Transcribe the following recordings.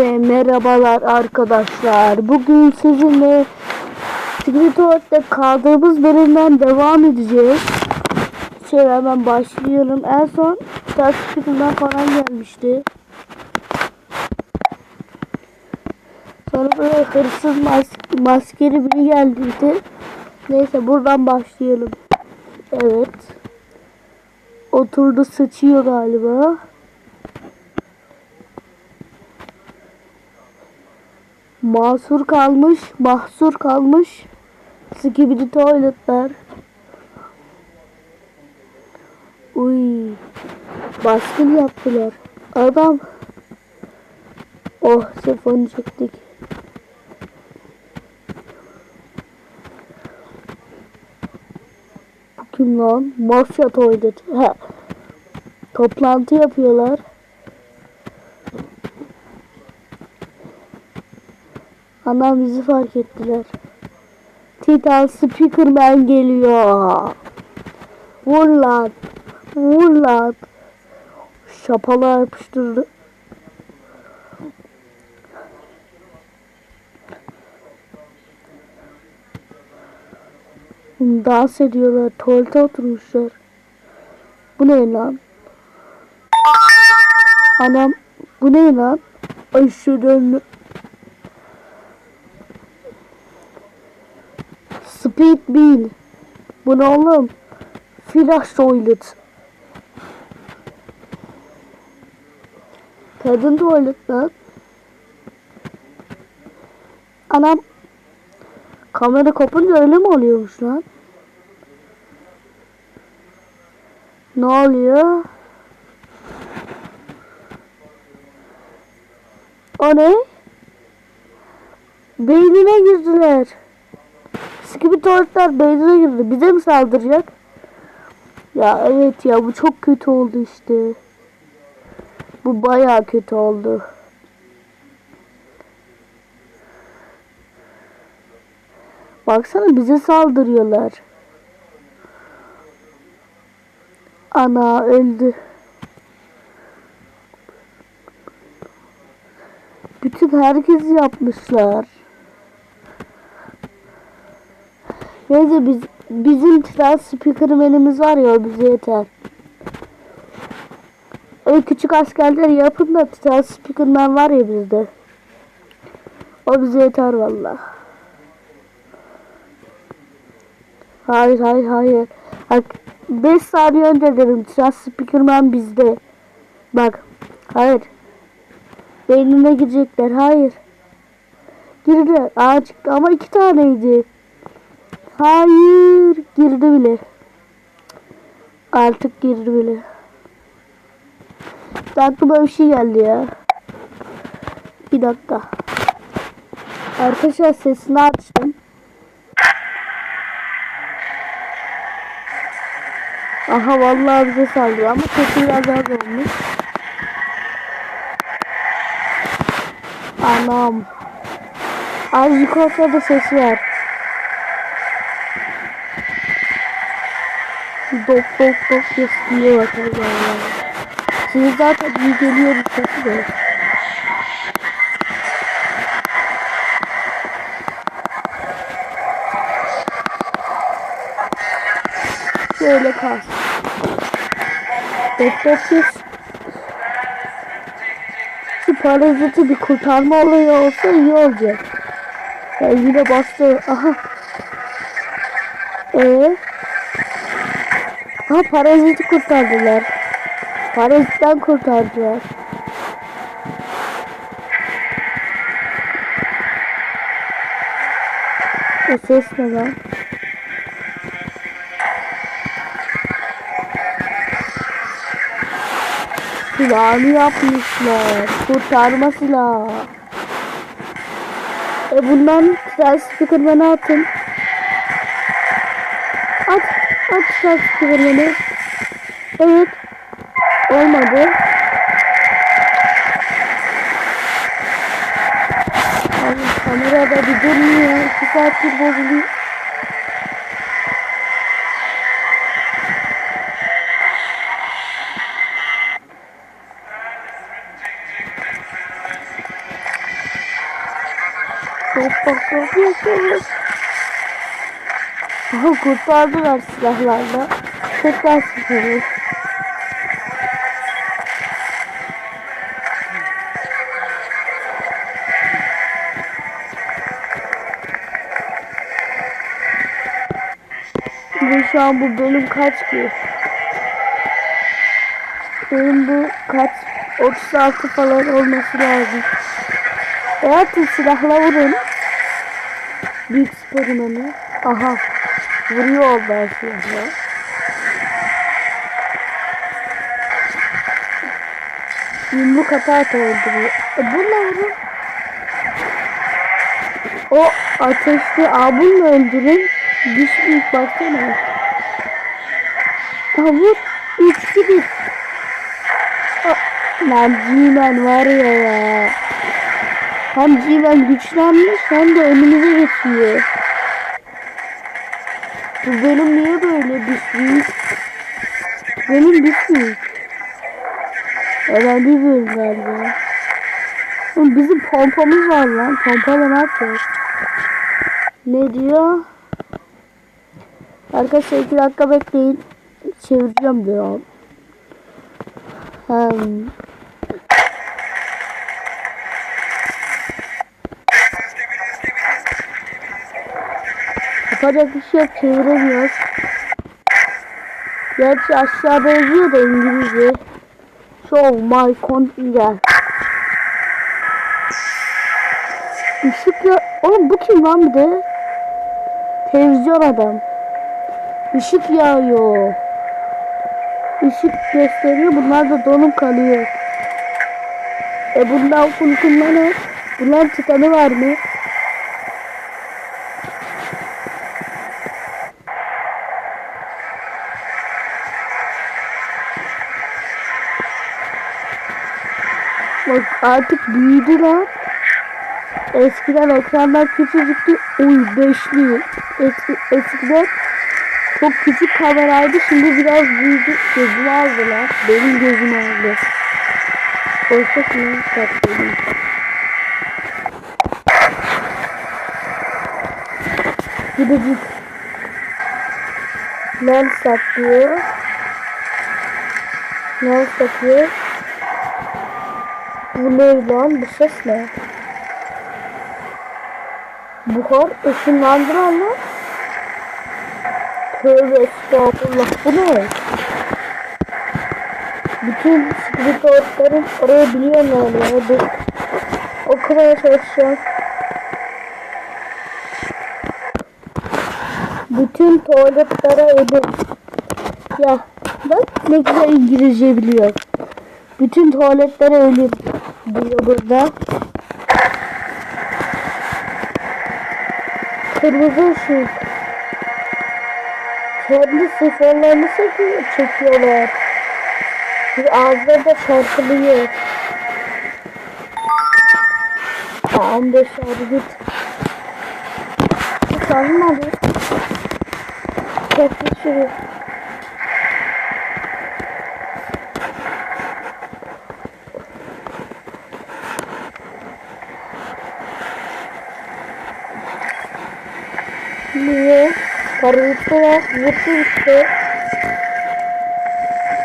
Hepinize merhabalar arkadaşlar. Bugün sizinle Secret kaldığımız bölümden devam edeceğiz. Şöyle hemen başlayalım. En son Secret'dan falan gelmişti. Sonra böyle hırsız mas maskeli biri geldiydi. Neyse buradan başlayalım. Evet. Oturdu sıçıyor galiba. Mahsur kalmış, mahsur kalmış. Skibidi tuvaletler. Uy. Baskın yaptılar. Adam. Oh sifonu çektik. Kim lan? Mafya tuvalet. He. Toplantı yapıyorlar. Anam bizi fark ettiler. Titan Speakerman geliyor. Vur lan. Vur lan. Şapala yapıştırdı. Dans ediyorlar. Tuvalete oturmuşlar. Bu ne lan? Anam bu ne lan? Ay şu dönme. Speed Bean. Bu ne oğlum? Flash Toilet. Kadın tuvalet lan. Anam. Kamera kopunca öyle mi oluyormuş lan? Ne oluyor? O ne? Beynine girdiler. Skibi tuvaletler beynine girdi. Bize mi saldıracak? Ya evet ya bu çok kötü oldu işte. Bu bayağı kötü oldu. Baksana bize saldırıyorlar. Ana öldü. Bütün herkesi yapmışlar. Neyse biz bizim tren speakermenimiz var ya o bize yeter. Öyle küçük askerler yapın da tren speakerman var ya bizde. O bize yeter valla. Hayır hayır hayır. Bak 5 saniye önce dedim tren speakerman bizde. Bak hayır. Beynine girecekler hayır. Girdi. Aa çıktı ama iki taneydi. Hayır. Girdi bile. Artık girdi bile. Aklıma bir şey geldi ya. Bir dakika. Arkadaşlar sesini açtım. Aha vallahi bize saldırıyor ama sesi biraz az olmuş. Anam. Azıcık olsa da ses var. Dok dok dok ses diye bakar yani. Siz zaten iyi geliyoruz sesi de. Şöyle kalsın. Dok dok ses. Şu paraziti bir kurtarma olayı olsa iyi olacak. Ya yine bastı. Aha. Ee? Ha paraziti kurtardılar. Parazitten kurtardılar. O ses ne lan? Silahını yapmışlar. Kurtarma silahı. E bundan tren speakermanı atın. Tren speakermanı. Evet. Olmadı. Abi kamerada bir durmuyor. İki saattir bozuluyor. Çok çok çok yaşıyoruz. Aha kurtardılar silahlarla. Tekrar sıkıyoruz. Ve şu an bu bölüm kaç ki? Benim bu kaç? 36 falan olması lazım. Eğer silahla vurun. Büyük Spiderman'ı. Aha. Vuruyor onlar silahla. Yumruk ata ata öldürüyor. E bununla vurun. O ateşli abunla öldürün. Büyük baksana. Ha vur. 3 gibi. Lan G-Man var ya ya. Hem G-Man güçlenmiş hem de önümüze geçiyor. Bu bölüm niye böyle düşmüş? Benim düşmüş. Herhalde bir bölüm galiba. Oğlum bizim pompamız var lan. Pompayla ne yapacağız? Ne diyor? Arkadaşlar iki dakika bekleyin. Çevireceğim diyor. Hmm. Yapacak bir şey yok çeviremiyoruz. Gerçi aşağıda yazıyor da İngilizce. Show my contingent. Işık ya... Oğlum bu kim lan bir de? Televizyon adam. Işık yağıyor. Işık gösteriyor. Bunlar da donum kalıyor. E bundan kulkunma ne? Bunlar çıkanı var mı? Bak artık büyüdüler. Eskiden ekranlar küçücüktü. Uy beşli. Eski, eskiden çok küçük kameraydı. Şimdi biraz büyüdü. Gözümü aldılar. Benim gözümü aldı. Oysa ki sattım. Gidecek. Lens saklıyor. Lens satıyor. Bu ne lan? Bu ses ne? Buhar ışınlandıran lan. Tövbe estağfurullah. Bu ne? Bütün skriptörlerin oraya biliyorum yani. ya. Dur. Okumaya çalışacağım. Bütün tuvaletlere edin. Ya bak ne güzel İngilizce biliyor. Bütün tuvaletlere ölüm diyor burada. Kırmızı ışık. Kendi sifonlarını çekiyor, çekiyorlar. Bir ağızları da çarpılıyor. Tamam şöyle git. Çalmadı. Çekil şuraya. Zıptı işte.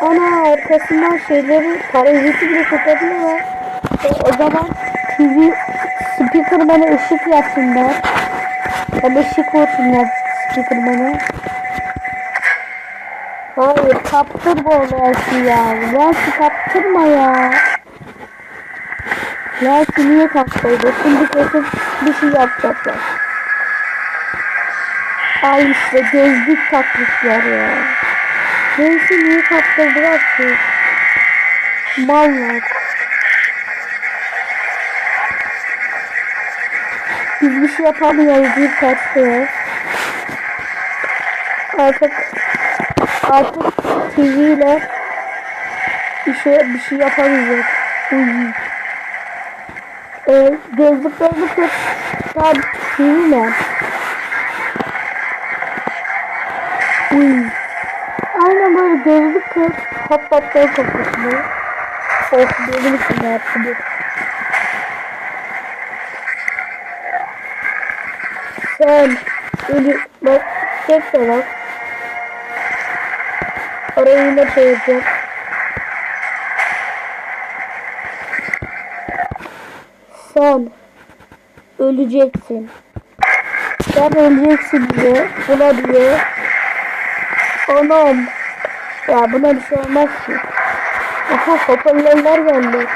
Ana arkasından şeyleri paraziti bile tutabiliyorlar. E, o zaman TV speakerman'a ışık yapsınlar. Hem ışık olsunlar speakerman'a. Hayır kaptırma onu Elsi ya. Elsi kaptırma ya. Elsi niye kaptırdı? Şimdi kesin bir şey yapacaklar. Ay işte gözlük takmışlar ya. Neyse niye kaptırdılar ki? Mallar. Biz bir şey yapamıyoruz bir kaçtı. Artık artık TV ile bir şey bir şey yapamayacak. Uy. Ee, gözlüklerini tut. Tam TV ile. Uy. Aynen böyle kır. Patlatmaya kafasını. Oh benim için yaptı bu. Sen ölü bak tekrar bak. Orayı yine çevireceğim. Sen öleceksin. Sen öleceksin diye buna diye. Anam. Ya buna bir şey olmaz ki. Aha hoparlörler geldi.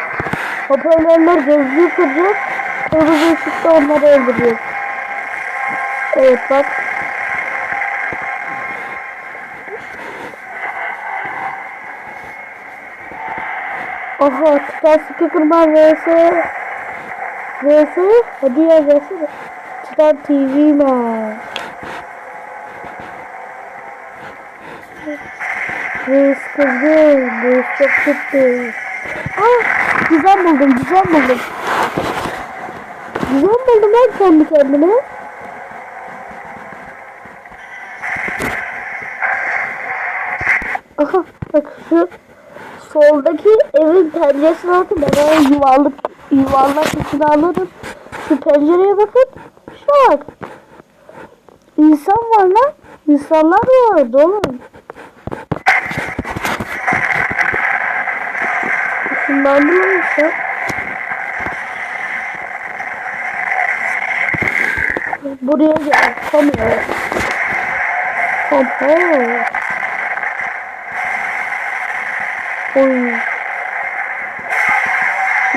Hoparlörler gözlüğü kıracak. Kırmızı ışıkta onları öldürüyor. Evet bak. Aha Titan Speakerman vs vs hadi ya vs Titan TV man Reis kızdı Reis çok kötü Ah güzel buldum güzel buldum Güzel buldum ben kendi kendime Aha bak şu soldaki evin penceresine bakın ben o yuvarlak yuvarlak içine alırım. Şu pencereye bakın. Şu bak. İnsan var lan. İnsanlar var oğlum. Şundan bir insan. Buraya gel. Ya. Tam Oy.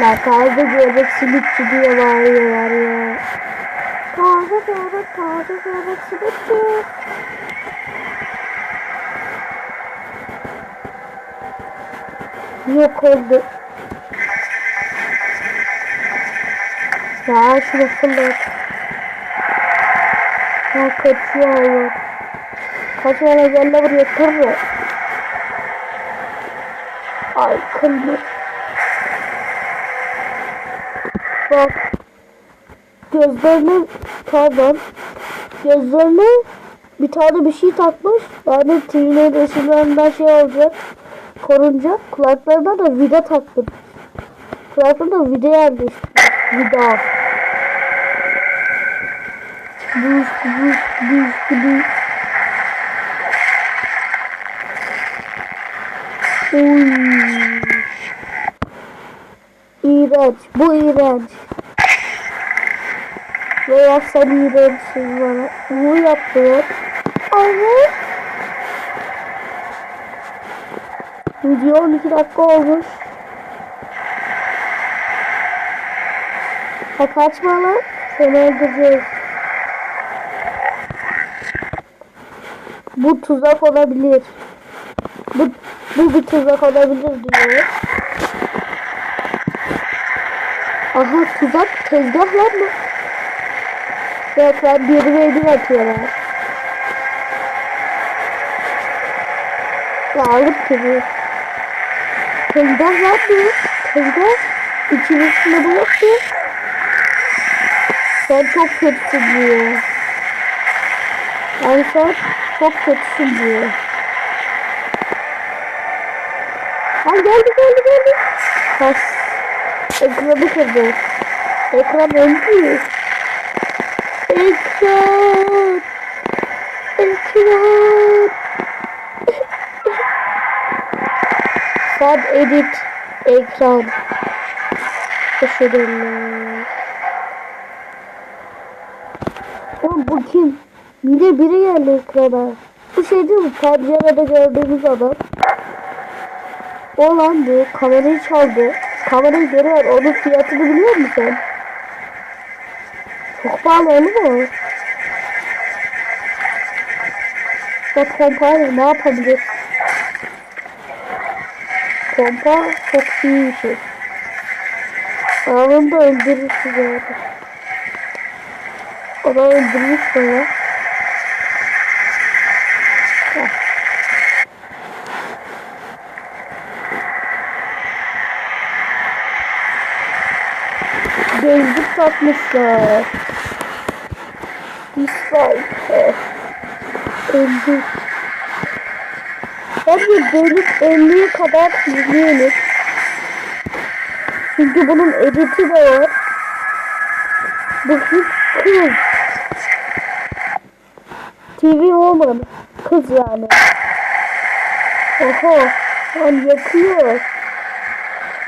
La kahve göbek simitçi diye bağırıyorlar ya. Kahve göbek kahve göbek simitçi. Yok oldu. Ya şunu fırlat. Ya kaçıyor hayvan. Kaçma lan buraya kırma. Ay kırma. Bak. Gözlerine pardon. Gözlerine bir tane bir şey takmış. Yani TV'nin ışınlarından şey olacak. Korunca kulaklarına da vida taktım. Kulaklarına vida yerleştirdim. Vida. Buz buz buz buz. Uy. İğrenç. Bu iğrenç. Veya sen iğrençsin bana. Bu yaptı. Anne. Video 12 dakika olmuş. Ha kaçma lan. Seni öldüreceğiz. Bu tuzak olabilir. Bu, bu bir tuzak olabilir diyor. Aha tuzak tezgahlar mı? Yok lan bir ve bir atıyorlar. Ya alıp gibi. Tezgah mı? Tezgah. İçin üstünde bu yoktu. Sen çok kötüsün diyor. Yani sen çok kötüsün diyor. Ha geldi geldi geldi. Has. Ekranı kırdı. Ekran öldü. Ekran. Ekran. Sad edit. Ekran. Teşekkürler. Oğlum bu kim? Yine biri geldi ekrana. Bu şey değil mi? Pencerede gördüğümüz adam. O lan bu. Kamerayı çaldı. Kamerayı görüyor. Onun fiyatını biliyor musun? Çok pahalı oğlum o. Bak pompayla ne yapabilir? Pompa çok iyi bir şey. Anında öldürürsün zaten. Onu öldürmüş bana. Gözlük takmışlar. Dislike. Öldü. Bence bölük 50'ye kadar izleyelim. Çünkü bunun editi de var. Bu hiç kız. TV olmadı. Kız yani. Oho. Lan yakıyor.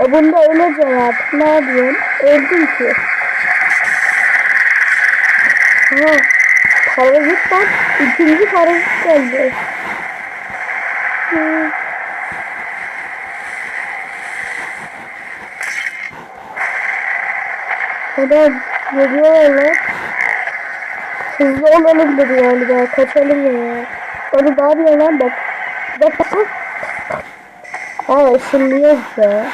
E bunda öleceğim artık. Ne yapıyorsun? Öldüm ki. Ha. Parazit bak. İkinci parazit geldi. Hı. Adam geliyorlar lan. Hızlı olalım dedi galiba. Kaçalım ya. Onu yapıyor lan. Bak bak bak. Aa ısınlıyor be.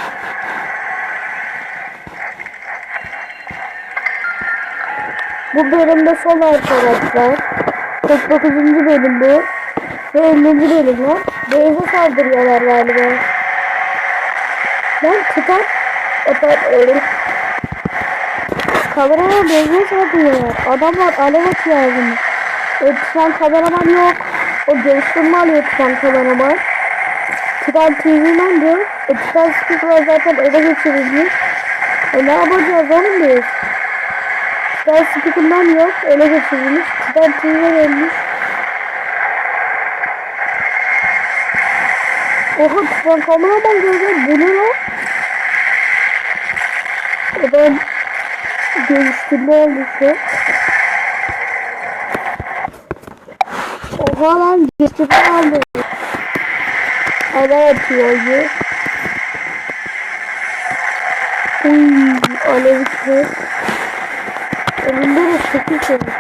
Bu bölümde son arkadaşlar. 49. bölüm bu. Ve 50. bölüm lan. Beyze saldırıyorlar galiba. Lan tutar. Atar öyle. Kameraya beyze saldırıyorlar. Adamlar alev atıyor ağzını. Tutan kameraman yok. O göğüslüğümü alıyor tutan kameraman. Titan TV'den de e, Titan Speaker zaten ele geçirilmiş. E ne yapacağız oğlum biz? Titan Speaker'dan yok ele geçirilmiş. Titan TV'ye gelmiş. Oha Titan kameraman gördüm. Bu ne lan? Adam görüştürme oldu şu. Oha lan görüştürme aldı. Hava atıyor ya. Uy, alev kız. Elinde de sekiz var.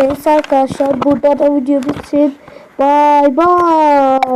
Neyse, neyse arkadaşlar burada da video bitsin. Bye bye.